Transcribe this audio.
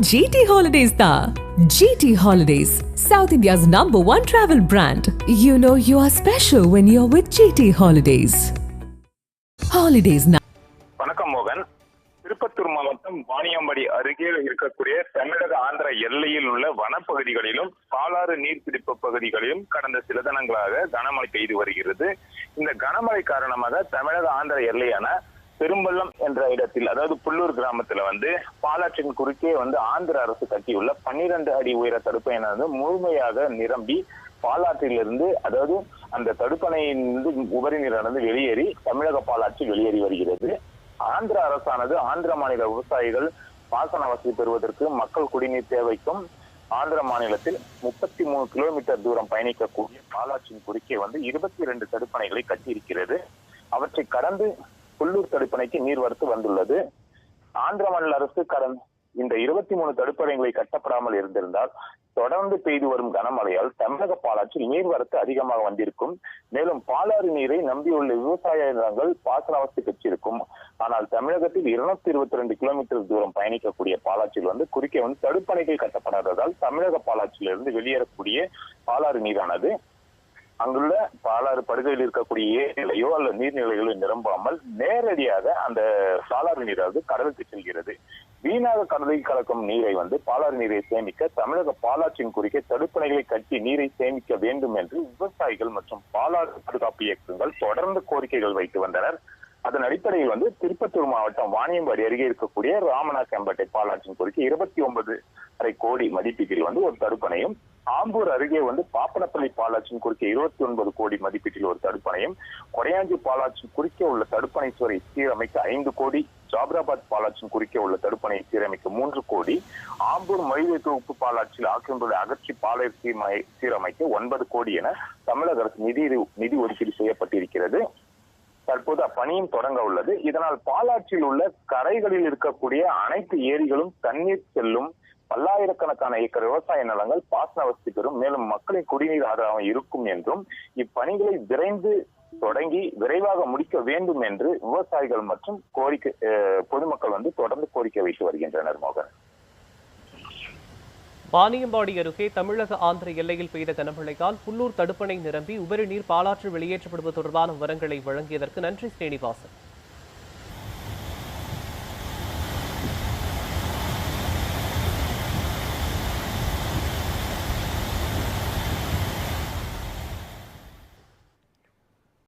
GT holidays தான் GT Holidays South India's number one travel brand you know you are special when you are with GT Holidays Holidays வணக்கம் மோகன். திருப்பத்தூர் மாவட்டம் வாணியம்படி அருகே இருக்கக்கூடிய தமிழக ஆந்திர எல்லையில் உள்ள வனப்பகுதிகளிலும் பாலாறு நீர்பிடிப்பு பகுதிகளிலும் கடந்த சில தினங்களாக கனமழை பெய்து வருகிறது. இந்த கனமழை காரணமாக தமிழக ஆந்திர எல்லையான பெரும்பள்ளம் என்ற இடத்தில் அதாவது புல்லூர் கிராமத்துல வந்து பாலாற்றின் குறுக்கே வந்து ஆந்திர அரசு கட்டியுள்ள பன்னிரண்டு அடி உயர தடுப்பணையானது முழுமையாக நிரம்பி பாலாற்றிலிருந்து அதாவது அந்த தடுப்பணையிலிருந்து உபரி நீரானது வெளியேறி தமிழக பாலாற்றில் வெளியேறி வருகிறது. ஆந்திர அரசானது ஆந்திர மாநில விவசாயிகள் பாசன வசதி பெறுவதற்கு மக்கள் குடிநீர் தேவைக்கும் ஆந்திர மாநிலத்தில் முப்பத்தி மூணு கிலோமீட்டர் தூரம் பயணிக்கக்கூடிய பாலாற்றின் குறுக்கே வந்து இருபத்தி இரண்டு தடுப்பணைகளை கட்டியிருக்கிறது. அவற்றை கடந்து புல்லூர் தடுப்பணைக்கு நீர்வரத்து வந்துள்ளது. ஆந்திர மாநில அரசு கடந்த இந்த இருபத்தி மூணு தடுப்பணைகளை கட்டப்படாமல் இருந்திருந்தால் தொடர்ந்து பெய்து வரும் கனமழையால் தமிழக பாலாற்றில் நீர்வரத்து அதிகமாக வந்திருக்கும். மேலும் பாலாறு நீரை நம்பியுள்ள விவசாய நிலங்கள் பாசன வசதி பெற்றிருக்கும் ஆனால் தமிழகத்தில் இருநூத்தி இருபத்தி ரெண்டு கிலோமீட்டர் தூரம் பயணிக்கக்கூடிய பாலாற்றில் வந்து குறுக்கே வந்து தடுப்பணைகள் கட்டப்படாததால் தமிழக பாலாற்றிலிருந்து வெளியேறக்கூடிய பாலாறு நீரானது அங்குள்ள பாலாறு படுகையில் இருக்கக்கூடிய ஏரிநிலையோ அல்லது நீர்நிலைகளோ நிரம்பாமல் நேரடியாக அந்த சாலாறு நீரானது கடலுக்கு செல்கிறது. வீணாக கடலில் கலக்கும் நீரை வந்து பாலாறு நீரை சேமிக்க தமிழக பாலாற்றின் குறுக்கே தடுப்பணைகளை கட்டி நீரை சேமிக்க வேண்டும் என்று விவசாயிகள் மற்றும் பாலாறு பாதுகாப்பு இயக்கங்கள் தொடர்ந்து கோரிக்கைகள் வைத்து வந்தனர். அதன் அடிப்படையில் வந்து திருப்பத்தூர் மாவட்டம் வாணியம்பாடி அருகே இருக்கக்கூடிய ராமநாயக்கம்பேட்டை பாலாற்றின் குறுக்கே இருபத்தி ஒன்பது அரை கோடி மதிப்பீட்டில் வந்து ஒரு தடுப்பணையும் ஆம்பூர் அருகே வந்து பாப்பனப்பள்ளி பாலாற்றின் குறுக்கே இருபத்தி ஒன்பது கோடி மதிப்பீட்டில் ஒரு தடுப்பணையும் கொடையாஞ்சி பாலாற்றின் குறுக்கே உள்ள தடுப்பணை சுவரை சீரமைக்க ஐந்து கோடி ஜாபராபாத் பாலாற்றின் குறுக்கே உள்ள தடுப்பணையை சீரமைக்க மூன்று கோடி ஆம்பூர் மொழிவை தொகுப்பு பாலாற்றில் ஆக்கிரமிப்புள்ள அகற்றி பாலை சீரமைக்க ஒன்பது கோடி என தமிழக அரசு நிதி நிதி ஒதுக்கீடு செய்யப்பட்டிருக்கிறது. தற்போது அப்பணியும் தொடங்க உள்ளது. இதனால் பாலாற்றில் உள்ள கரைகளில் இருக்கக்கூடிய அனைத்து ஏரிகளும் தண்ணீர் செல்லும் பல்லாயிரக்கணக்கான ஏக்கர் விவசாய நிலங்கள் பாசன வசதி பெறும். மேலும் மக்களின் குடிநீர் ஆதாரம் இருக்கும் என்றும் இப்பணிகளை விரைந்து தொடங்கி விரைவாக முடிக்க வேண்டும் என்று விவசாயிகள் மற்றும் கோரிக்கை பொதுமக்கள் வந்து தொடர்ந்து கோரிக்கை வைத்து வருகின்றனர் மோகன். வாணியம்பாடி அருகே தமிழக ஆந்திர எல்லையில் பெய்த கனமழையால் புல்லூர் தடுப்பணை நிரம்பி உபரி நீர் பாலாற்று வெளியேற்றப்படுவது தொடர்பான விவரங்களை வழங்கியதற்கு நன்றி ஸ்ரீனிவாசன்.